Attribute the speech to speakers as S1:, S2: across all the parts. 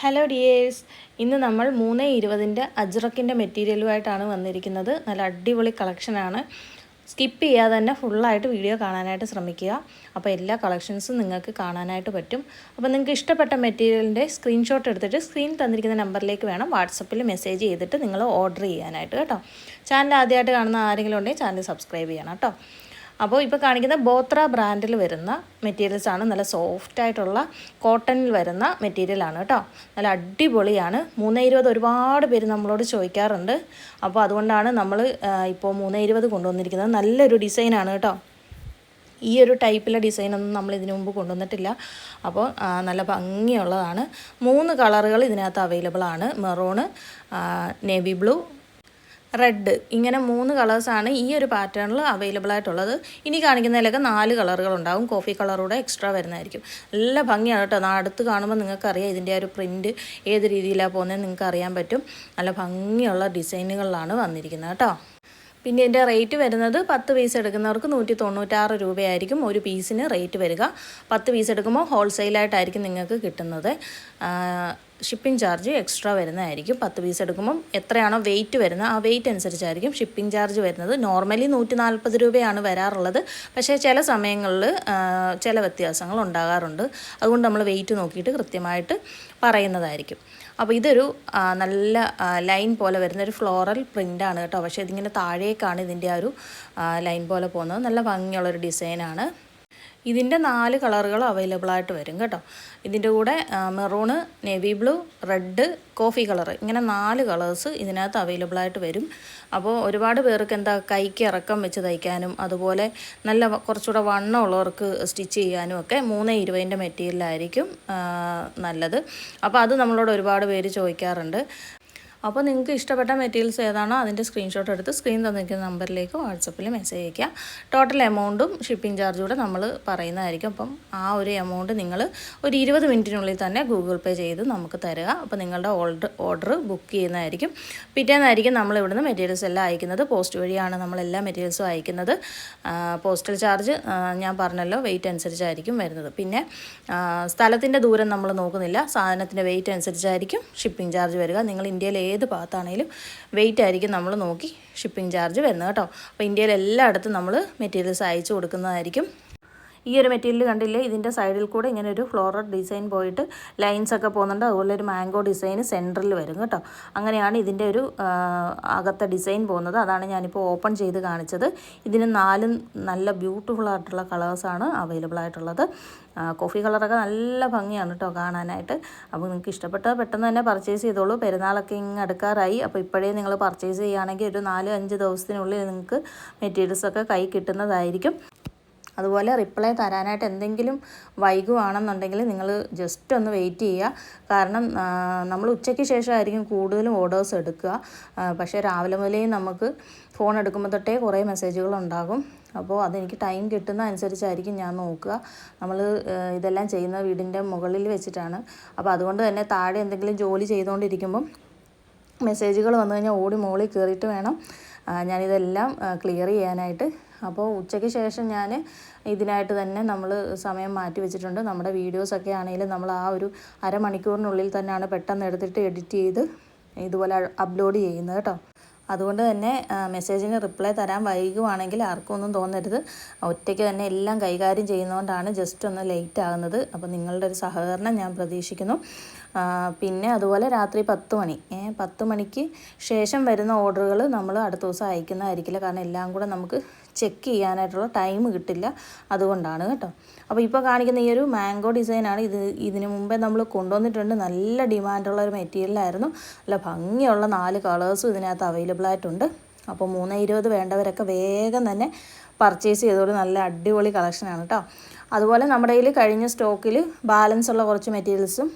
S1: Hello dears ഇന്ന് നമ്മൾ മൂന്ന് ഇരുപതിന്റെ അജ്രക്കിന്റെ മെറ്റീരിയലുമായിട്ടാണ് വന്നിരിക്കുന്നത്. നല്ല അടിപൊളി കളക്ഷനാണ് സ്കിപ്പ് ചെയ്യാതെ തന്നെ ഫുള്ളായിട്ട് വീഡിയോ കാണാനായിട്ട് ശ്രമിക്കുക. അപ്പോൾ എല്ലാ കളക്ഷൻസും നിങ്ങൾക്ക് കാണാനായിട്ട് പറ്റും. അപ്പോൾ നിങ്ങൾക്ക് ഇഷ്ടപ്പെട്ട മെറ്റീരിയലിന്റെ സ്ക്രീൻഷോട്ട് എടുത്തിട്ട് സ്ക്രീൻ തന്നിരിക്കുന്ന നമ്പറിലേക്ക് വേണം വാട്സപ്പിൽ മെസ്സേജ് ചെയ്തിട്ട് നിങ്ങൾ ഓർഡർ ചെയ്യാനായിട്ട് കേട്ടോ. ചാനൽ ആദ്യമായിട്ട് കാണുന്ന ആരെങ്കിലും ഉണ്ടെങ്കിൽ ചാനൽ സബ്സ്ക്രൈബ് ചെയ്യണം കേട്ടോ. അപ്പോൾ ഇപ്പോൾ കാണിക്കുന്ന ബോത്ര ബ്രാൻഡിൽ വരുന്ന മെറ്റീരിയൽസ് ആണ്. നല്ല സോഫ്റ്റ് ആയിട്ടുള്ള കോട്ടണിൽ വരുന്ന മെറ്റീരിയൽ ആണ് കേട്ടോ. നല്ല അടിപൊളിയാണ്. മൂന്ന് ഇരുപത് ഒരുപാട് പേര് നമ്മളോട് ചോദിക്കാറുണ്ട്. അപ്പോൾ അതുകൊണ്ടാണ് നമ്മൾ ഇപ്പോൾ മൂന്ന് ഇരുപത് കൊണ്ടുവന്നിരിക്കുന്നത്. നല്ലൊരു ഡിസൈനാണ് കേട്ടോ. ഈ ഒരു ടൈപ്പിലെ ഡിസൈനൊന്നും നമ്മൾ ഇതിനു മുമ്പ് കൊണ്ടുവന്നിട്ടില്ല. അപ്പോൾ നല്ല ഭംഗിയുള്ളതാണ്. മൂന്ന് കളറുകൾ ഇതിനകത്ത് അവൈലബിൾ ആണ്. മെറൂണ് നേവി ബ്ലൂ റെഡ് ഇങ്ങനെ മൂന്ന് കളേഴ്സാണ് ഈ ഒരു പാറ്റേണിൽ അവൈലബിൾ ആയിട്ടുള്ളത്. ഇനി കാണിക്കുന്നതിലൊക്കെ നാല് കളറുകൾ ഉണ്ടാവും. കോഫി കളറൂടെ എക്സ്ട്രാ വരുന്നതായിരിക്കും. നല്ല ഭംഗിയാണ് കേട്ടോ. അടുത്ത് കാണുമ്പോൾ നിങ്ങൾക്കറിയാം ഇതിന്റെ ഒരു പ്രിന്റ് ഏത് രീതിയിലാണ് പോകുന്നത് നിങ്ങൾക്ക് അറിയാൻ പറ്റും. നല്ല ഭംഗിയുള്ള ഡിസൈനുകളിലാണ് വന്നിരിക്കുന്നത് കേട്ടോ. പിന്നെ ഇതിന്റെ റേറ്റ് വരുന്നത് പത്ത് പീസ് എടുക്കുന്നവർക്ക് നൂറ്റി തൊണ്ണൂറ്റാറ് രൂപയായിരിക്കും. ഒരു പീസിന് റേറ്റ് വരിക. പത്ത് പീസ് എടുക്കുമ്പോൾ ഹോൾസെയിലായിട്ടായിരിക്കും നിങ്ങൾക്ക് കിട്ടുന്നത്. ഷിപ്പിംഗ് ചാർജ് എക്സ്ട്രാ വരുന്നതായിരിക്കും. പത്ത് പീസ് എടുക്കുമ്പം എത്രയാണോ വെയിറ്റ് വരുന്നത് ആ വെയിറ്റ് അനുസരിച്ചായിരിക്കും ഷിപ്പിംഗ് ചാർജ് വരുന്നത്. നോർമലി നൂറ്റി നാൽപ്പത് രൂപയാണ് വരാറുള്ളത്. പക്ഷേ ചില സമയങ്ങളിൽ ചില വ്യത്യാസങ്ങൾ ഉണ്ടാകാറുണ്ട്. അതുകൊണ്ട് നമ്മൾ വെയിറ്റ് നോക്കിയിട്ട് കൃത്യമായിട്ട് പറയുന്നതായിരിക്കും. അപ്പോൾ ഇതൊരു നല്ല ലൈൻ പോലെ വരുന്ന ഒരു ഫ്ലോറൽ പ്രിന്റാണ് കേട്ടോ. പക്ഷേ ഇതിങ്ങനെ താഴേക്കാണ് ഇതിന്റെ ആ ഒരു ലൈൻ പോലെ പോകുന്നത്. നല്ല ഭംഗിയുള്ളൊരു ഡിസൈനാണ് ഇതിന്റെ നാല് കളറുകൾ അവൈലബിൾ ആയിട്ട് വരും കേട്ടോ. ഇതിന്റെ കൂടെ maroon navy blue red coffee colour. ഇങ്ങനെ നാല് കളേഴ്സ് ഇതിനകത്ത് അവൈലബിൾ ആയിട്ട് വരും. അപ്പോൾ ഒരുപാട് പേർക്ക് എന്താ കൈക്ക് ഇറക്കം വെച്ച് തയ്ക്കാനും അതുപോലെ നല്ല കുറച്ചുകൂടെ വണ്ണമുള്ളവർക്ക് സ്റ്റിച്ച് ചെയ്യാനും ഒക്കെ മൂന്ന് ഇരുപതിന്റെ മെറ്റീരിയലായിരിക്കും നല്ലത്. അപ്പോൾ അത് നമ്മളോട് ഒരുപാട് പേര് ചോദിക്കാറുണ്ട്. അപ്പോൾ നിങ്ങൾക്ക് ഇഷ്ടപ്പെട്ട മെറ്റീരിയൽസ് ഏതാണോ അതിന്റെ സ്ക്രീൻഷോട്ട് എടുത്ത് സ്ക്രീൻ തന്നിരിക്കുന്ന നമ്പറിലേക്ക് വാട്സപ്പിൽ മെസ്സേജ് അയയ്ക്കുക. ടോട്ടൽ എമൗണ്ടും ഷിപ്പിംഗ് ചാർജ് കൂടെ നമ്മൾ പറയുന്നതായിരിക്കും. അപ്പം ആ ഒരു എമൗണ്ട് നിങ്ങൾ ഒരു ഇരുപത് മിനിറ്റിനുള്ളിൽ തന്നെ ഗൂഗിൾ പേ ചെയ്ത് നമുക്ക് തരിക. അപ്പോൾ നിങ്ങളുടെ ഓർഡർ ഓർഡർ ബുക്ക് ചെയ്യുന്നതായിരിക്കും. പിറ്റേന്നായിരിക്കും നമ്മൾ ഇവിടുന്ന് മെറ്റീരിയൽസ് എല്ലാം അയക്കുന്നത്. പോസ്റ്റ് വഴിയാണ് നമ്മൾ എല്ലാ മെറ്റീരിയൽസും അയക്കുന്നത്. പോസ്റ്റൽ ചാർജ് ഞാൻ പറഞ്ഞല്ലോ വെയിറ്റ് അനുസരിച്ചായിരിക്കും വരുന്നത്. പിന്നെ സ്ഥലത്തിന്റെ ദൂരം നമ്മൾ നോക്കുന്നില്ല. സാധനത്തിന്റെ വെയിറ്റ് അനുസരിച്ചായിരിക്കും ഷിപ്പിംഗ് ചാർജ് വരിക. നിങ്ങൾ ഇന്ത്യയിൽ ഏത് ഭാഗത്താണെങ്കിലും വെയിറ്റ് ആയിരിക്കും നമ്മൾ നോക്കി ഷിപ്പിംഗ് ചാർജ് വരുന്നത് കേട്ടോ. അപ്പോൾ ഇന്ത്യയിൽ എല്ലായിടത്തും നമ്മൾ മെറ്റീരിയൽസ് അയച്ചു കൊടുക്കുന്നതായിരിക്കും. ഈ ഒരു മെറ്റീരിയൽ കണ്ടില്ലേ? ഇതിന്റെ സൈഡിൽ കൂടെ ഇങ്ങനെ ഒരു ഫ്ലോറൽ ഡിസൈൻ പോയിട്ട് ലൈൻസ് ഒക്കെ പോകുന്നുണ്ട്. അതുപോലെ ഒരു മാംഗോ ഡിസൈൻ സെന്ററിൽ വരും കേട്ടോ. അങ്ങനെയാണ് ഇതിന്റെ ഒരു അകത്തെ ഡിസൈൻ പോകുന്നത്. അതാണ് ഞാനിപ്പോൾ ഓപ്പൺ ചെയ്ത് കാണിച്ചത്. ഇതിന് നാലും നല്ല ബ്യൂട്ടിഫുൾ ആയിട്ടുള്ള കളേഴ്സാണ് അവൈലബിൾ ആയിട്ടുള്ളത്. കോഫി കളറൊക്കെ നല്ല ഭംഗിയാണ് കേട്ടോ കാണാനായിട്ട്. അപ്പോൾ നിങ്ങൾക്ക് ഇഷ്ടപ്പെട്ടാൽ പെട്ടെന്ന് തന്നെ പർച്ചേസ് ചെയ്തോളൂ. പെരുന്നാളൊക്കെ ഇങ്ങ് അടുക്കാറായി. അപ്പോൾ ഇപ്പോഴേ നിങ്ങൾ പർച്ചേസ് ചെയ്യുകയാണെങ്കിൽ ഒരു നാല് അഞ്ച് ദിവസത്തിനുള്ളിൽ നിങ്ങൾക്ക് മെറ്റീരിയൽസൊക്കെ കൈ കിട്ടുന്നതായിരിക്കും. അതുപോലെ റിപ്ലൈ തരാനായിട്ട് എന്തെങ്കിലും വൈകുവാണെന്നുണ്ടെങ്കിൽ നിങ്ങൾ ജസ്റ്റ് ഒന്ന് വെയിറ്റ് ചെയ്യുക. കാരണം നമ്മൾ ഉച്ചയ്ക്ക് ശേഷമായിരിക്കും കൂടുതലും ഓർഡേഴ്സ് എടുക്കുക. പക്ഷേ രാവിലെ മുതലേ നമുക്ക് ഫോൺ എടുക്കുമ്പോൾ തൊട്ടേ കുറേ മെസ്സേജുകൾ ഉണ്ടാകും. അപ്പോൾ അതെനിക്ക് ടൈം കിട്ടുന്ന അനുസരിച്ചായിരിക്കും ഞാൻ നോക്കുക. നമ്മൾ ഇതെല്ലാം ചെയ്യുന്ന വീടിന്റെ മുകളിൽ വെച്ചിട്ടാണ്. അപ്പോൾ അതുകൊണ്ട് തന്നെ താഴെ എന്തെങ്കിലും ജോലി ചെയ്തുകൊണ്ടിരിക്കുമ്പം മെസ്സേജുകൾ വന്നു കഴിഞ്ഞാൽ ഓടി മുകളിൽ കയറിയിട്ട് വേണം ഞാനിതെല്ലാം ക്ലിയർ ചെയ്യാനായിട്ട് അപ്പോൾ ഉച്ചയ്ക്ക് ശേഷം ഞാൻ ഇതിനായിട്ട് തന്നെ നമ്മൾ സമയം മാറ്റി വെച്ചിട്ടുണ്ട്. നമ്മുടെ വീഡിയോസൊക്കെ ആണെങ്കിലും നമ്മൾ ആ ഒരു അരമണിക്കൂറിനുള്ളിൽ തന്നെയാണ് പെട്ടെന്ന് എടുത്തിട്ട് എഡിറ്റ് ചെയ്ത് ഇതുപോലെ അപ്ലോഡ് ചെയ്യുന്നത് കേട്ടോ. അതുകൊണ്ട് തന്നെ മെസ്സേജിന് റിപ്ലൈ തരാൻ വൈകുവാണെങ്കിൽ ആർക്കും ഒന്നും തോന്നരുത്. ഒറ്റയ്ക്ക് തന്നെ എല്ലാം കൈകാര്യം ചെയ്യുന്നതുകൊണ്ടാണ് ജസ്റ്റ് ഒന്ന് ലേറ്റ് ആകുന്നത്. അപ്പോൾ നിങ്ങളുടെ ഒരു സഹകരണം ഞാൻ പ്രതീക്ഷിക്കുന്നു. പിന്നെ അതുപോലെ രാത്രി പത്ത് മണി. പത്ത് മണിക്ക് ശേഷം വരുന്ന ഓർഡറുകൾ നമ്മൾ അടുത്ത ദിവസം അയക്കുന്നതായിരിക്കില്ല. കാരണം എല്ലാം കൂടെ നമുക്ക് ചെക്ക് ചെയ്യാനായിട്ടുള്ള ടൈം കിട്ടില്ല അതുകൊണ്ടാണ് കേട്ടോ. അപ്പോൾ ഇപ്പോൾ കാണിക്കുന്ന ഈ ഒരു മാംഗോ ഡിസൈനാണ് ഇത്. ഇതിനു മുമ്പേ നമ്മൾ കൊണ്ടുവന്നിട്ടുണ്ട്. നല്ല ഡിമാൻഡുള്ള ഒരു മെറ്റീരിയലായിരുന്നു. നല്ല ഭംഗിയുള്ള നാല് കളേഴ്സും ഇതിനകത്ത് അവൈലബിൾ ആയിട്ടുണ്ട്. അപ്പോൾ മൂന്ന് ഇരുപത് വേണ്ടവരൊക്കെ വേഗം തന്നെ പർച്ചേസ് ചെയ്തോളൂ. നല്ല അടിപൊളി കളക്ഷനാണ് കേട്ടോ. അതുപോലെ നമ്മുടെ കയ്യിൽ കഴിഞ്ഞ സ്റ്റോക്കിൽ ബാലൻസ് ഉള്ള കുറച്ച് മെറ്റീരിയൽസും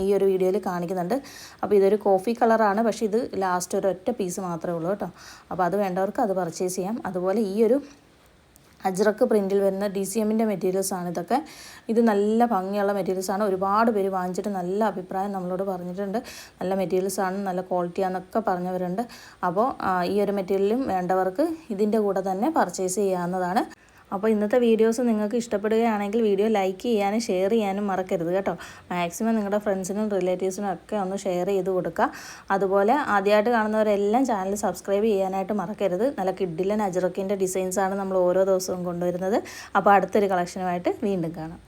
S1: ഈ ഒരു വീഡിയോയിൽ കാണിക്കുന്നുണ്ട്. അപ്പോൾ ഇതൊരു കോഫി കളറാണ്. പക്ഷേ ഇത് ലാസ്റ്റ് ഒരു ഒറ്റ പീസ് മാത്രമേ ഉള്ളൂ കേട്ടോ. അപ്പോൾ അത് വേണ്ടവർക്ക് അത് പർച്ചേസ് ചെയ്യാം. അതുപോലെ ഈ ഒരു അജ്രക്ക് പ്രിന്റിൽ വരുന്ന ഡി സി എമ്മിന്റെ മെറ്റീരിയൽസാണ് ഇതൊക്കെ. ഇത് നല്ല ഭംഗിയുള്ള മെറ്റീരിയൽസാണ് ഒരുപാട് പേര് വാങ്ങിച്ചിട്ട് നല്ല അഭിപ്രായം നമ്മളോട് പറഞ്ഞിട്ടുണ്ട്. നല്ല മെറ്റീരിയൽസാണ് നല്ല ക്വാളിറ്റിയാണെന്നൊക്കെ പറഞ്ഞവരുണ്ട്. അപ്പോൾ ഈ ഒരു മെറ്റീരിയലും വേണ്ടവർക്ക് ഇതിന്റെ കൂടെ തന്നെ പർച്ചേസ് ചെയ്യാവുന്നതാണ്. അപ്പോൾ ഇന്നത്തെ വീഡിയോസ് നിങ്ങൾക്ക് ഇഷ്ടപ്പെടുകയാണെങ്കിൽ വീഡിയോ ലൈക്ക് ചെയ്യാനും ഷെയർ ചെയ്യാനും മറക്കരുത് കേട്ടോ. മാക്സിമം നിങ്ങളുടെ ഫ്രണ്ട്സിനും റിലേറ്റീവ്സിനും ഒക്കെ ഒന്ന് ഷെയർ ചെയ്ത് കൊടുക്കുക. അതുപോലെ ആദ്യമായിട്ട് കാണുന്നവരെല്ലാം ചാനൽ സബ്സ്ക്രൈബ് ചെയ്യാനായിട്ട് മറക്കരുത്. നല്ല കിഡിലൻ അജറക്കിന്റെ ഡിസൈൻസാണ് നമ്മൾ ഓരോ ദിവസവും കൊണ്ടുവരുന്നത്. അപ്പോൾ അടുത്തൊരു കളക്ഷനുമായിട്ട് വീണ്ടും കാണാം.